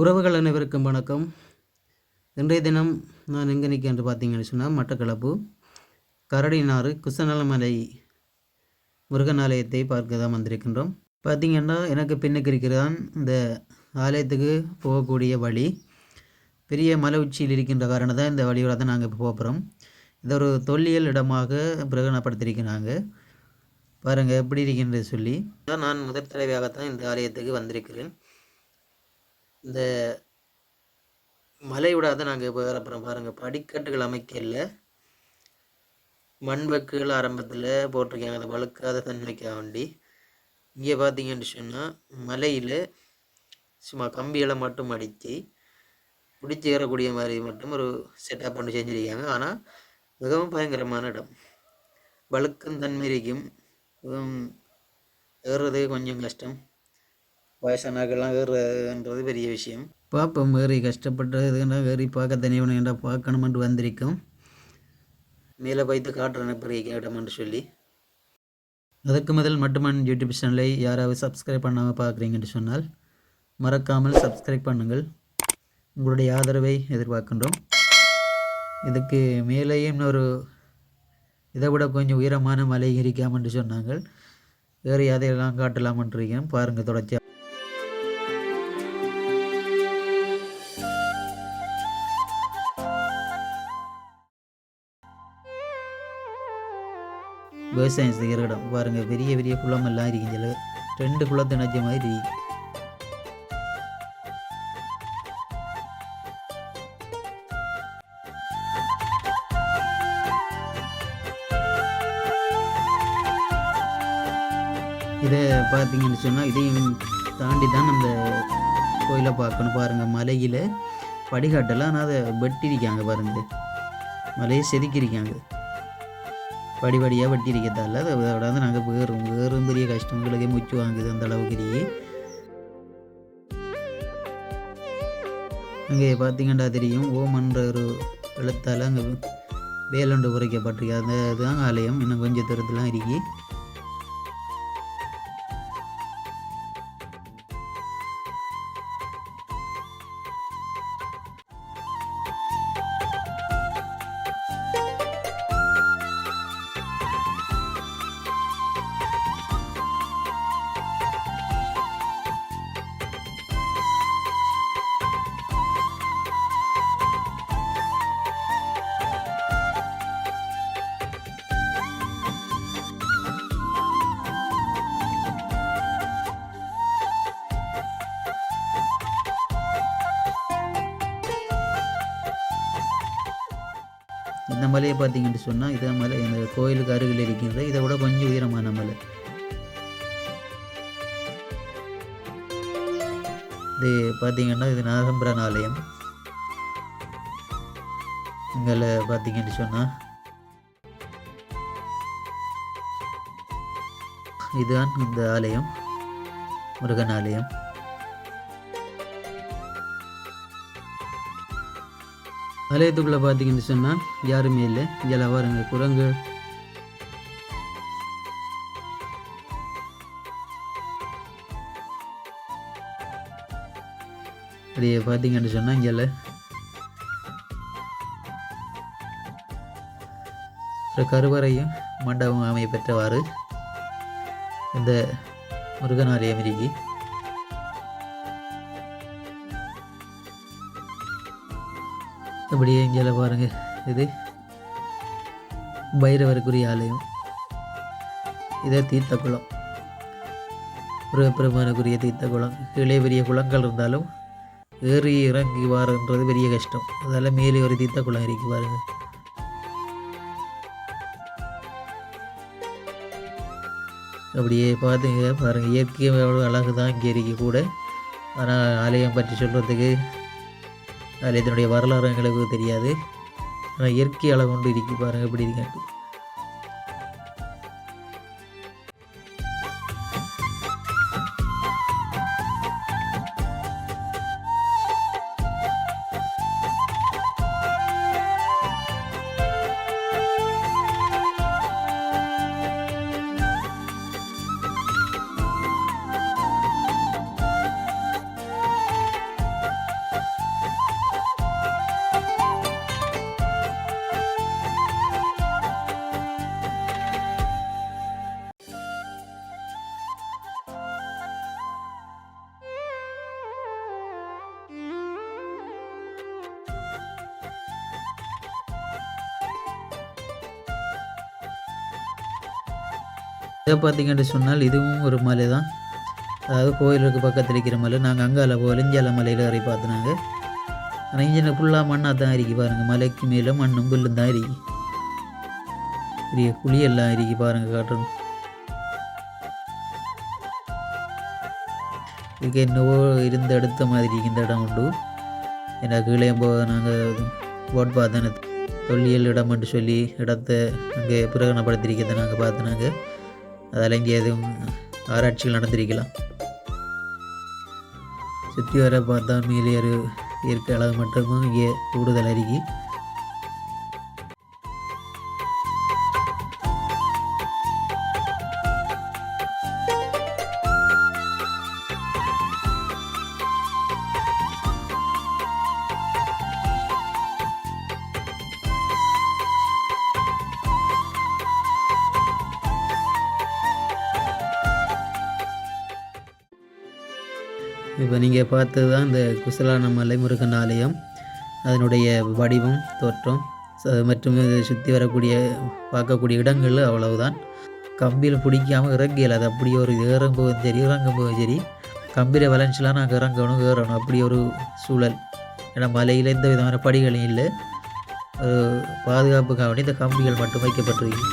உறவுகள் அனைவருக்கும் வணக்கம். இன்றைய தினம் நான் எங்கே நிற்கிறேன் என்று பார்த்தீங்கன்னு சொன்னால் மட்டக்களப்பு. கரடினாறு குசநலமலை முருகன் ஆலயத்தை பார்க்க தான் வந்திருக்கின்றோம். பார்த்தீங்கன்னா எனக்கு பின்னுக்கு இருக்கிறதான் இந்த ஆலயத்துக்கு போகக்கூடிய வழி. பெரிய மலை உச்சியில் இருக்கின்ற காரணம் தான் இந்த வழியோட தான் நாங்கள் இப்போ போகிறோம் இது ஒரு தொல்லியல் இடமாக பிரகடனப்படுத்தியிருக்கிறாங்க. பாருங்கள் எப்படி இருக்கின்றது சொல்லி. தான் நான் முதற் தடவையாகத்தான் இந்த ஆலயத்துக்கு வந்திருக்கிறேன். இந்த மலை விடாத நாங்கள் இப்போ அப்புறம் பாருங்கள் படிக்கட்டுகள் அமைக்கல மண்வக்குகள் ஆரம்பத்தில் போட்டிருக்காங்க. அதை வழுக்காத தன்மைக்காக வேண்டி. இங்கே பார்த்தீங்கன்னு சொன்னால் மலையில் சும்மா கம்பிகளை மட்டும் அடித்து பிடிச்சி ஏறக்கூடிய மாதிரி மட்டும் ஒரு செட்டப் பண்ணி செஞ்சுருக்காங்க. ஆனால் மிகவும் பயங்கரமான இடம். வழுக்கும் தன்மை இருக்கும். ஏறுறது கொஞ்சம் கஷ்டம். வயசானாக்கெல்லாம் ஏறுறதுன்றது பெரிய விஷயம். பார்ப்போம் ஏறி கஷ்டப்பட்டதுன்னா ஏறி பார்க்க தனியவனை பார்க்கணுமென்று வந்திருக்கோம். மேலே வைத்து காட்டுறேன் பெரிய கேட்டமென்று சொல்லி. அதற்கு முதல் மட்டுமன் யூடியூப் சேனலை யாராவது சப்ஸ்கிரைப் பண்ணாமல் பார்க்குறீங்கன்னு சொன்னால் மறக்காமல் சப்ஸ்கிரைப் பண்ணுங்கள். உங்களுடைய ஆதரவை எதிர்பார்க்கின்றோம். இதுக்கு மேலேயும் ஒரு இதை விட கொஞ்சம் உயரமான மலை இருக்காமன்று சொன்னாங்க வேறு அதையெல்லாம் காட்டலாமன்றிருக்கேன். பாருங்கள் தொடர்ச்சியாக விவசாயம் செய்கிற இடம். பாருங்கள் பெரிய பெரிய குளமெல்லாம் எல்லாம் ரெண்டு குளத்தை நச்ச மாதிரி. இதை பார்த்தீங்கன்னு சொன்னால் இதையும் தாண்டி தான் நம்ம கோயிலை பார்க்கணும் பாருங்கள் மலையில் படிகாட்டெல்லாம் ஆனால் அதை வெட்டிருக்காங்க பாருங்கள் மலையை செதுக்கியிருக்காங்க. படி படியாக வெட்டியிருக்கிறதால அதை வந்து நாங்கள் வேறும் வேறும் பெரிய கஷ்டம் முச்சு வாங்குது அந்த அளவுக்குலேயே அங்கே பார்த்தீங்கன்னா தெரியும் ஓமன்ற ஒரு எழுத்தால் அங்கே வேலண்டு உரைக்கப்பட்டிருக்கு அந்த இதுதான் ஆலயம் இன்னும் கொஞ்சம் தூரத்துலாம் இருக்குது இந்த மலையை பார்த்தீங்கன்னு சொன்னால் இதே மலை இந்த கோயிலுக்கு அருகில் இருக்கின்ற இதை விட கொஞ்சம் உயரமான மலை. இது பார்த்தீங்கன்னா இது நாகம்பரன் ஆலயம் இங்கே பார்த்தீங்கன்னு சொன்னால் இதுதான் இந்த ஆலயம் முருகன் ஆலயம். ஆலயத்துக்குள்ளே பார்த்தீங்கன்னு சொன்னால் யாருமே இல்லை. இதில் பாருங்க குரங்கு. அப்படியே பார்த்தீங்கன்னு சொன்னால் இங்கே ஒரு கருவறையும் மண்டபம் அமைய பெற்றவாறு இந்த முருகன் ஆலயம் அப்படியே இங்கே பாருங்கள் இது பைரவருக்குரிய ஆலயம். இதே தீர்த்த தீர்த்தக்குளம் முருகப்பெருமானுக்குரிய தீர்த்தக்குளம் கீழே பெரிய குளங்கள் இருந்தாலும் ஏறி இறங்கி வாரன்றது பெரிய கஷ்டம். அதால் மேலே ஒரு தீர்த்த குளம் இருக்கு பாருங்கள் அப்படியே பார்த்துங்க பாருங்கள் இயற்கை அழகு தான் இங்கே இருக்கு கூட. ஆனால் ஆலயம் பற்றி சொல்கிறதுக்கு அதில் இதனுடைய வரலாறு எங்களுக்கு தெரியாது. ஆனால் இயற்கை அளவு கொண்டு இருக்கு பாருங்கள் எப்படி இருக்காட்டு இதை பார்த்தீங்கன்னு சொன்னால் இதுவும் ஒரு மலை தான். அதாவது கோயிலுக்கு பக்கத்தில் இருக்கிற மலை. நாங்கள் அங்கால போகல இஞ்சால மலையில் ஏறி பார்த்துனாங்க. ஆனால் இஞ்சின ஃபுல்லாக மண்ணாக தான் இருக்கு பாருங்க. மலைக்கு மேலே மண்ணும் புல்லும் தான் இருக்கு. பெரிய குழியெல்லாம் இருக்கு பாருங்கள் காட்டணும் இதுக்கு என்னவோ இருந்த அடுத்த மாதிரி இந்த இடம் உண்டு. ஏன்னா கீழே போக நாங்கள் போட் பார்த்தேன் தொல்லியல் இடம்னு சொல்லி இடத்த அங்கே பிரகடனப்படுத்தியிருக்கிறத நாங்கள் பார்த்தனாங்க. அதில் இங்கே எதுவும் ஆராய்ச்சிகள் நடந்திருக்கலாம். சுற்றி வர பார்த்தா மேலே ஒரு இயற்கை அழகு மட்டுமும் இங்கே கூடுதல் அருகி. இப்போ நீங்கள் பார்த்தது தான் இந்த குசலான மலை முருகன் ஆலயம். அதனுடைய வடிவம் தோற்றம் மற்றும் இது சுற்றி வரக்கூடிய பார்க்கக்கூடிய இடங்கள் அவ்வளவுதான். கம்பியில் பிடிக்காமல் இறங்கியல். அது அப்படியே ஒரு ஏறும் சரி இறங்கும்போதும் சரி. கம்பியில் வளைஞ்சலாம் நாங்கள் இறங்கணும் ஏறணும். அப்படி ஒரு சூழல். ஏன்னா மலையில் எந்த விதமான படிகளும் இல்லை. ஒரு பாதுகாப்புக்காக வேண்டி இந்த கம்பிகள் மட்டும் வைக்கப்பட்டிருக்கு.